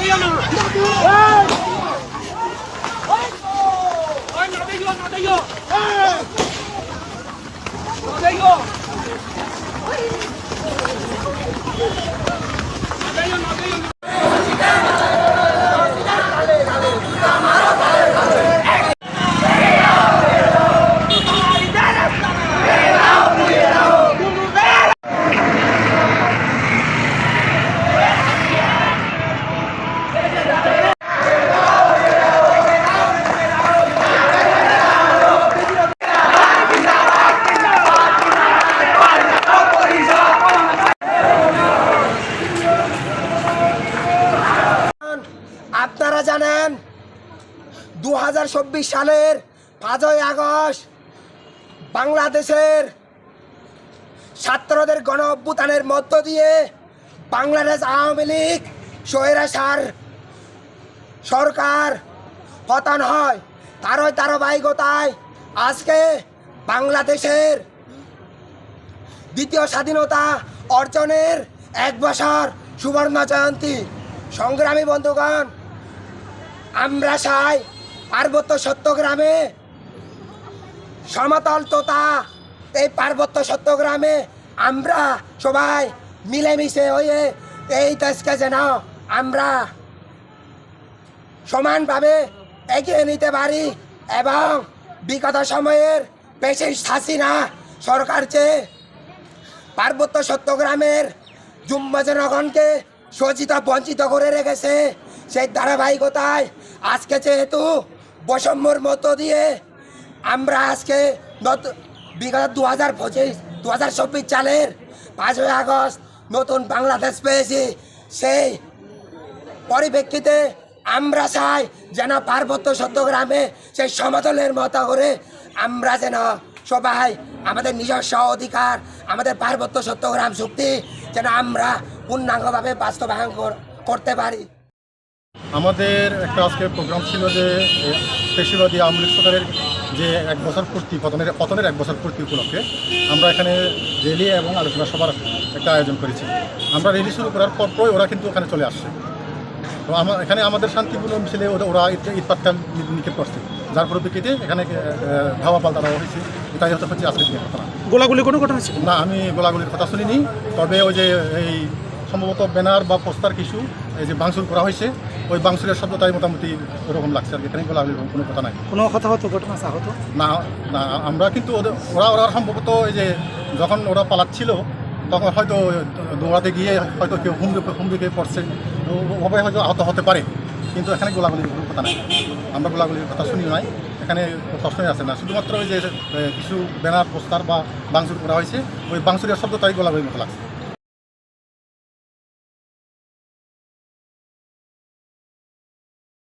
দিও না এই! ওই না দিও না দিও এই! না দিও না দিও না দিও আপনারা জানেন দু হাজার চব্বিশ সালের পাঁচই আগস্ট বাংলাদেশের ছাত্রদের গণ অভ্যুত্থানের মধ্য দিয়ে বাংলাদেশ আওয়ামী লীগ স্বৈরাচার সরকার পতন হয়। তারই ধারাবাহিকতায় আজকে বাংলাদেশের দ্বিতীয় স্বাধীনতা অর্জনের এক বছর সুবর্ণ জয়ন্তী। সংগ্রামী বন্ধুগণ আমরা চাই পার্বত্য সত্যগ্রামে সমতল তোতা এই পার্বত্য সত্যগ্রামে আমরা সবাই মিলেমিশে হয়ে এই দেশকে যেন আমরা সমানভাবে এগিয়ে নিতে পারি এবং বিগত সময়ের বেশি হাসিনা সরকার চেয়ে পার্বত্য সত্যগ্রামের জুম্ম জনগণকে সজ্জিত বঞ্চিত করে রেখেছে সেই ধারাবাহিকতায় আজকে যেহেতু বৈষম্যর মধ্য দিয়ে আমরা আজকে বিগত দু হাজার পঁচিশ দু হাজার চব্বিশ সালের পাঁচই আগস্ট নতুন বাংলাদেশ পেয়েছি, সেই পরিপ্রেক্ষিতে আমরা চাই যেন পার্বত্য সত্যগ্রামে সেই সমতলের মতো করে আমরা যেন সবাই আমাদের নিজস্ব অধিকার, আমাদের পার্বত্য সত্যগ্রাম চুক্তি যেন আমরা পূর্ণাঙ্গভাবে বাস্তবায়ন কর- করতে পারি। আমাদের একটা আজকে প্রোগ্রাম ছিল যে পেশিবাদী আওয়ামী লীগ সরকারের যে এক বছর পূর্তি পতনের পতনের এক বছর পূর্তি উপলক্ষে আমরা এখানে র্যালি এবং আলোচনা সভার একটা আয়োজন করেছি। আমরা র্যালি শুরু করার পরপরই ওরা কিন্তু ওখানে চলে আসছে। তো আমার এখানে আমাদের শান্তিপূর্ণ মিছিলে ওরা ইট- ইটপাটকাল নিক্ষেপ করছে। যার পরিপ্রেক্ষিতে এখানে ধাওয়া পাল্টা দেওয়া হয়েছে। এটাই হতে হচ্ছে আজকে দিনের ঘটনা। গোলাগুলি কোনো ঘটনা না আমি গোলাগুলির কথা শুনিনি। তবে ওই যে এই সম্ভবত ব্যানার বা পোস্টার কিছু যে ভাঙচুর করা হয়েছে ওই ভাঙচুরের শব্দটাই মোটামুটি ওরকম লাগছে আর কি। এখানে গোলাগুলির কোনো কথা নাই। কোনো কথা হতো ঘটনা আহত? না না আমরা কিন্তু ওদের ওরা ওরা সম্ভবত এই যে যখন ওরা পালাচ্ছিল তখন হয়তো দৌড়াতে গিয়ে হয়তো কেউ হুমড়ি হুমড়ি খেয়ে পড়ছে। তো ওভাবে হয়তো আহত হতে পারে। কিন্তু এখানে গোলাগুলির কোনো কথা নাই। আমরা গোলাগুলির কথা শুনি নাই। এখানে প্রশ্নই আছে না। শুধুমাত্র ওই যে কিছু ব্যানার পোস্টার বা বাংসুর করা হয়েছে ওই বাংসুরের শব্দটাই গোলাগুলির মতো লাগছে।